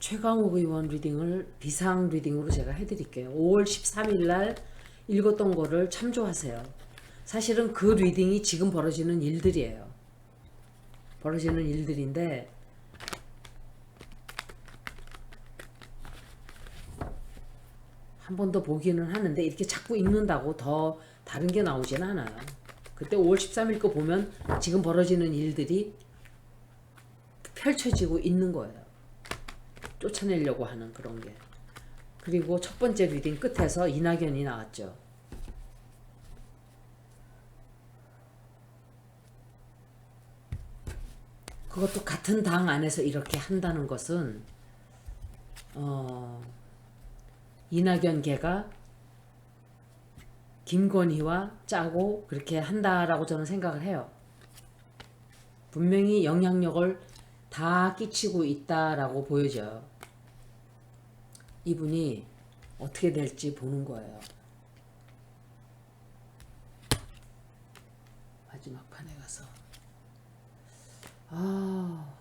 최강욱 의원 리딩을 비상 리딩으로 제가 해드릴게요. 5월 13일 날 읽었던 거를 참조하세요. 사실은 그 리딩이 지금 벌어지는 일들이에요. 벌어지는 일들인데 한 번 더 보기는 하는데 이렇게 자꾸 읽는다고 더 다른 게 나오진 않아요. 그때 5월 13일 거 보면 지금 벌어지는 일들이 펼쳐지고 있는 거예요. 쫓아내려고 하는 그런 게. 그리고 첫 번째 리딩 끝에서 이낙연이 나왔죠. 그것도 같은 당 안에서 이렇게 한다는 것은 어, 이낙연 개가 김건희와 짜고 그렇게 한다라고 저는 생각을 해요. 분명히 영향력을 다 끼치고 있다라고 보여져요. 이분이 어떻게 될지 보는 거예요. 마지막 판에 가서 아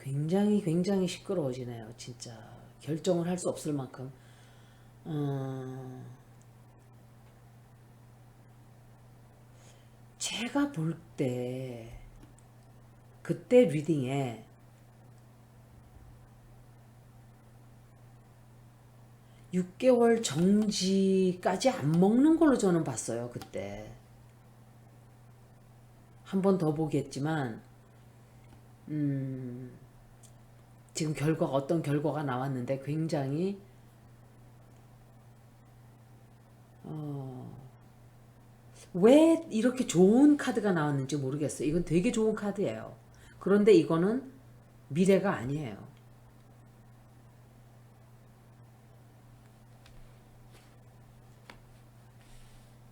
굉장히 굉장히 시끄러워지네요. 진짜 결정을 할 수 없을 만큼 어, 제가 볼 때 그때 리딩에 육개월 정지까지 안 먹는 걸로 저는 봤어요. 그때 한 번 더 보겠지만 음, 지금 결과가 어떤 결과가 나왔는데 굉장히 어, 왜 이렇게 좋은 카드가 나왔는지 모르겠어요. 이건 되게 좋은 카드예요. 그런데 이거는 미래가 아니에요.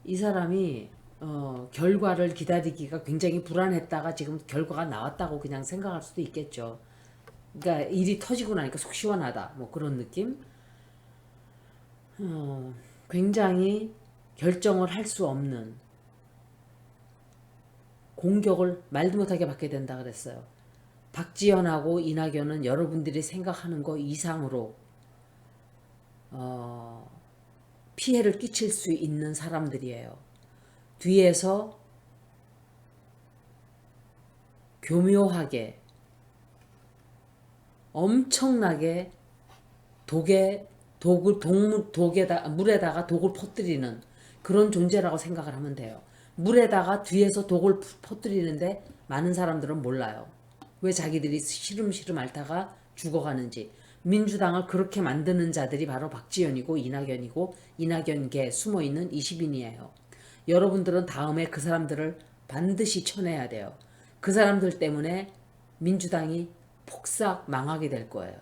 이 사람이 어, 결과를 기다리기가 굉장히 불안했다가 지금 결과가 나왔다고 그냥 생각할 수도 있겠죠. 그러니까 일이 터지고 나니까 속 시원하다. 뭐 그런 느낌. 어, 굉장히 결정을 할 수 없는 공격을 말도 못하게 받게 된다 그랬어요. 박지연하고 이낙연은 여러분들이 생각하는 거 이상으로 어, 피해를 끼칠 수 있는 사람들이에요. 뒤에서 교묘하게 엄청나게 독에 독을 독물 독에다 물에다가 독을 퍼뜨리는 그런 존재라고 생각을 하면 돼요. 물에다가 뒤에서 독을 푸- 퍼뜨리는데 많은 사람들은 몰라요. 왜 자기들이 시름시름 앓다가 죽어가는지. 민주당을 그렇게 만드는 자들이 바로 박지원이고 이낙연이고 이낙연계 숨어있는 20인이에요. 여러분들은 다음에 그 사람들을 반드시 쳐내야 돼요. 그 사람들 때문에 민주당이 폭삭 망하게 될 거예요.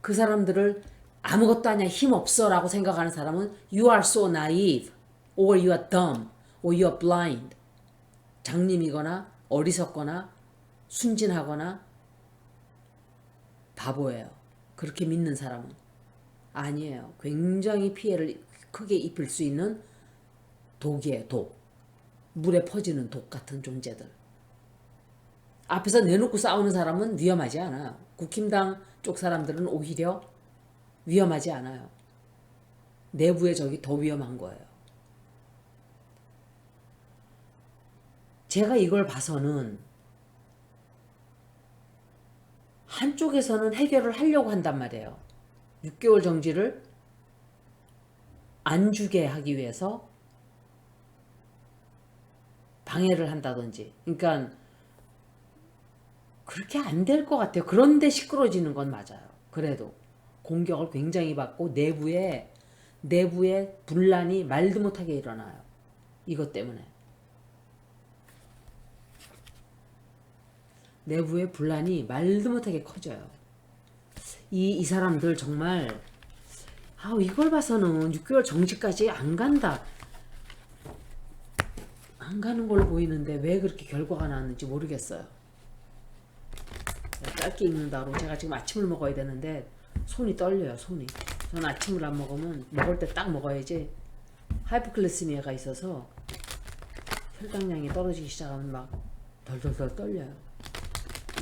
그 사람들을 아무것도 아니야 힘 없어 라고 생각하는 사람은 you are so naive or you are dumb or you are blind 장님이거나 어리석거나 순진하거나 바보예요. 그렇게 믿는 사람은 아니에요. 굉장히 피해를 크게 입힐 수 있는 독이에요. 독. 물에 퍼지는 독 같은 존재들. 앞에서 내놓고 싸우는 사람은 위험하지 않아요. 국힘당 쪽 사람들은 오히려 위험하지 않아요. 내부의 적이 더 위험한 거예요. 제가 이걸 봐서는 한쪽에서는 해결을 하려고 한단 말이에요. 6개월 정지를 안 주게 하기 위해서 방해를 한다든지. 그러니까 그렇게 안 될 것 같아요. 그런데 시끄러지는 건 맞아요. 그래도 공격을 굉장히 받고 내부에 내부에 분란이 말도 못하게 일어나요. 이것 때문에 내부의 분란이 말도 못하게 커져요. 이, 이 사람들 정말 아 이걸 봐서는 6개월 정지까지 안 간다. 안 가는 걸로 보이는데 왜 그렇게 결과가 나왔는지 모르겠어요. 짧게 읽는다고 제가 지금 아침을 먹어야 되는데 손이 떨려요 손이 저는 아침을 안 먹으면 먹을 때 딱 먹어야지 하이퍼클레스미아가 있어서 혈당량이 떨어지기 시작하면 막 덜덜덜 떨려요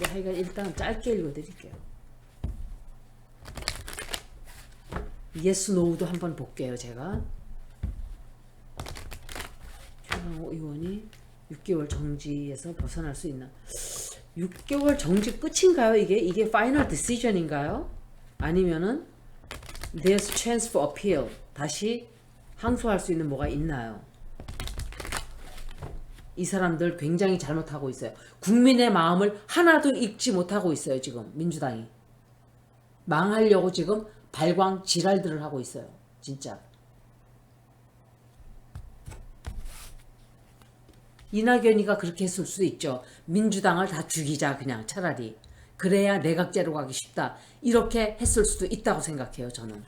네, 하여간 일단 짧게 읽어드릴게요. 예스 노우도 한번 볼게요 제가. 최강호 의원이 6개월 정지에서 벗어날 수 있나? 6개월 정지 끝인가요? 이게 이게 파이널 디시전인가요? 아니면은 there's chance for appeal 다시 항소할 수 있는 뭐가 있나요? 이 사람들 굉장히 잘못하고 있어요. 국민의 마음을 하나도 읽지 못하고 있어요. 지금 민주당이 망하려고 지금 발광 지랄들을 하고 있어요. 진짜. 이낙연이가 그렇게 했을 수도 있죠. 민주당을 다 죽이자 그냥 차라리. 그래야 내각제로 가기 쉽다. 이렇게 했을 수도 있다고 생각해요. 저는.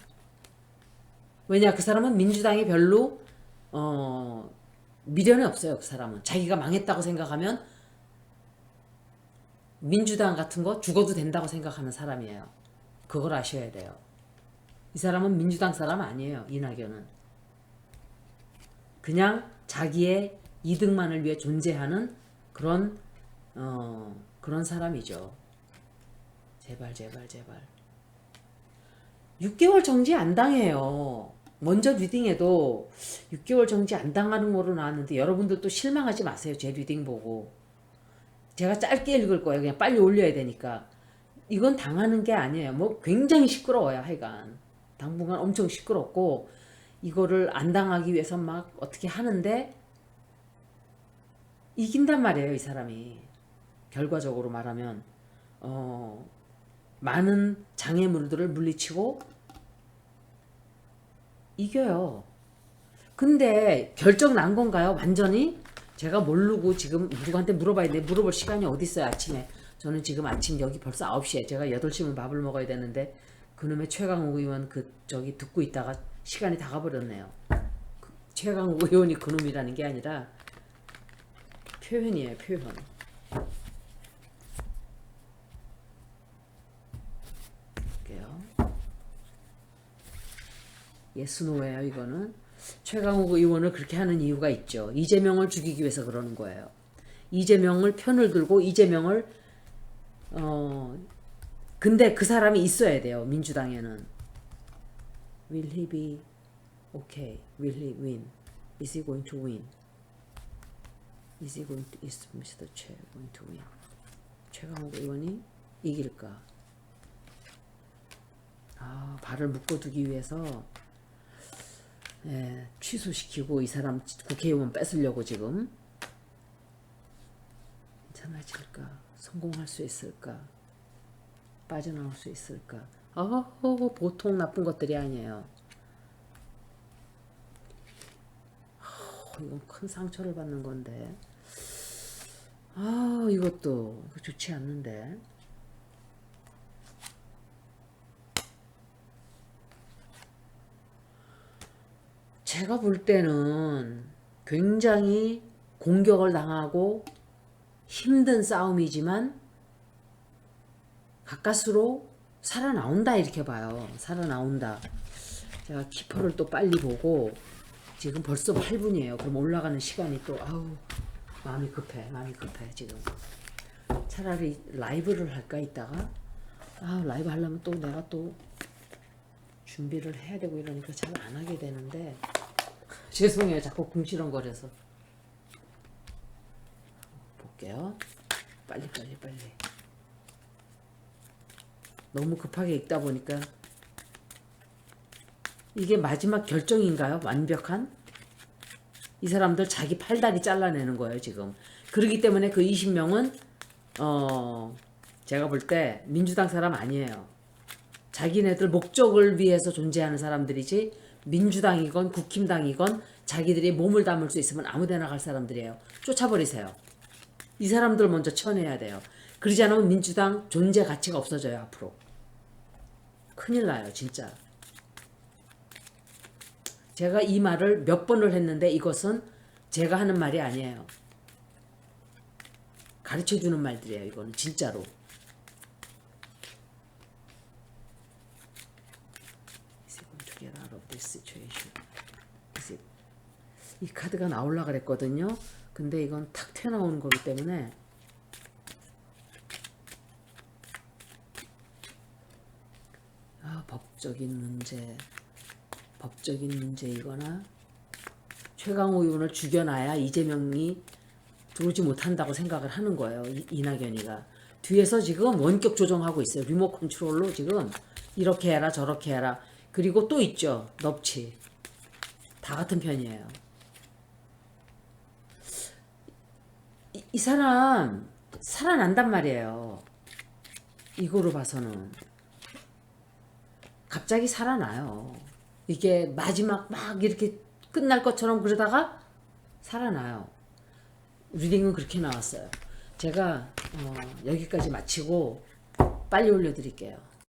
왜냐 그 사람은 민주당이 별로 어, 미련이 없어요. 그 사람은 자기가 망했다고 생각하면 민주당 같은 거 죽어도 된다고 생각하는 사람이에요. 그걸 아셔야 돼요. 이 사람은 민주당 사람 아니에요. 이낙연은 그냥 자기의 이득만을 위해 존재하는 그런 어, 그런 사람이죠. 제발 제발 제발. 6개월 정지 안 당해요. 먼저 리딩해도 6개월 정지 안 당하는 거로 나왔는데 여러분들도 실망하지 마세요. 제 리딩 보고. 제가 짧게 읽을 거예요. 그냥 빨리 올려야 되니까. 이건 당하는 게 아니에요. 뭐 굉장히 시끄러워요. 하여간. 당분간 엄청 시끄럽고 이거를 안 당하기 위해서 막 어떻게 하는데 이긴단 말이에요. 이 사람이. 결과적으로 말하면 어 많은 장애물들을 물리치고 이겨요. 근데 결정 난 건가요? 완전히? 제가 모르고 지금 누구한테 물어봐야 돼. 물어볼 시간이 어디 있어요, 아침에. 저는 지금 아침 여기 벌써 9시에 제가 8시면 밥을 먹어야 되는데 그놈의 최강욱 의원 그 저기 듣고 있다가 시간이 다 가버렸네요. 그 최강욱 의원이 그놈이라는 게 아니라 표현이에요, 표현. 볼게요. 예스노예요 이거는 최강욱 의원을 그렇게 하는 이유가 있죠. 이재명을 죽이기 위해서 그러는 거예요. 이재명을 편을 들고 이재명을 어 근데 그 사람이 있어야 돼요. 민주당에는 Will he be okay? Will he win? Is he going to win? Is he going to is Mr. Che going to win? 최강욱 의원이 이길까? 아 발을 묶어두기 위해서 예, 취소시키고 이 사람 국회의원 뺏으려고 지금 괜찮아질까? 성공할 수 있을까? 빠져나올 수 있을까? 어허, 보통 나쁜 것들이 아니에요. 어, 이건 큰 상처를 받는 건데. 아, 이것도 좋지 않는데. 제가 볼 때는 굉장히 공격을 당하고 힘든 싸움이지만 가까스로 살아나온다 이렇게 봐요. 살아나온다. 제가 키퍼를 또 빨리 보고 지금 벌써 8분이에요. 그럼 올라가는 시간이 또 아우 마음이 급해. 마음이 급해 지금. 차라리 라이브를 할까 이따가 아 라이브 하려면 또 내가 또 준비를 해야 되고 이러니까 잘 안 하게 되는데 죄송해요. 자꾸 궁시렁거려서. 볼게요. 빨리 빨리 빨리. 너무 급하게 읽다 보니까. 이게 마지막 결정인가요? 완벽한? 이 사람들 자기 팔다리 잘라내는 거예요 지금. 그러기 때문에 그 20명은 어 제가 볼 때 민주당 사람 아니에요. 자기네들 목적을 위해서 존재하는 사람들이지 민주당이건 국힘당이건 자기들이 몸을 담을 수 있으면 아무데나 갈 사람들이에요. 쫓아버리세요. 이 사람들 먼저 쳐내야 돼요. 그러지 않으면 민주당 존재 가치가 없어져요 앞으로. 큰일 나요 진짜. 제가 이 말을 몇 번을 했는데 이것은 제가 하는 말이 아니에요. 가르쳐 주는 말들이에요 이거는 진짜로. 이 카드가 나올라 그랬거든요. 근데 이건 탁 튀어나오는 거기 때문에 아, 법적인 문제, 법적인 문제이거나 최강호 의원을 죽여놔야 이재명이 들어오지 못한다고 생각을 하는 거예요. 이, 낙연이가 뒤에서 지금 원격 조정하고 있어요. 리모 컨트롤로 지금 이렇게 해라 저렇게 해라. 그리고 또 있죠. 넙치. 다 같은 편이에요. 이 사람 살아난단 말이에요. 이거로 봐서는 갑자기 살아나요. 이게 마지막 막 이렇게 끝날 것처럼 그러다가 살아나요. 리딩은 그렇게 나왔어요. 제가 어, 여기까지 마치고 빨리 올려드릴게요.